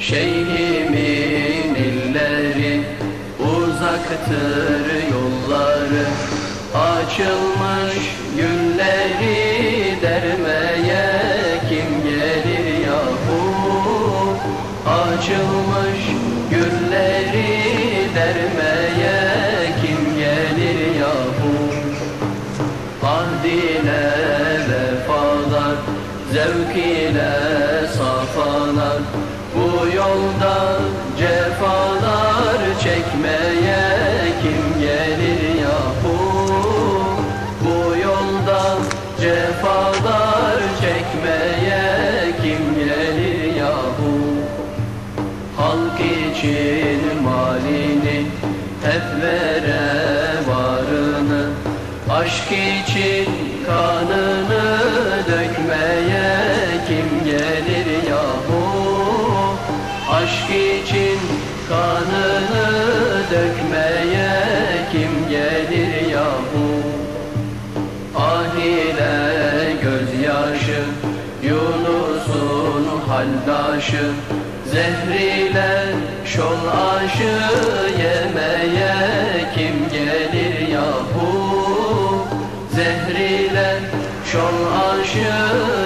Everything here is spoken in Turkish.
Şeyhimin illeri uzaktır yolları Açılmış çekmeye kim gelir yahu Bu? Yolda cefalar çekmeye kim gelir yahu Halk için malini hep vere varını Aşk için kanını dökmeye kim gelir yahu Aşk için kanını kim gelir yahu Ah ile gözyaşı Yunus'un haldaşı Zehriyle şol aşı Yemeye kim gelir yahu Zehriyle şol aşı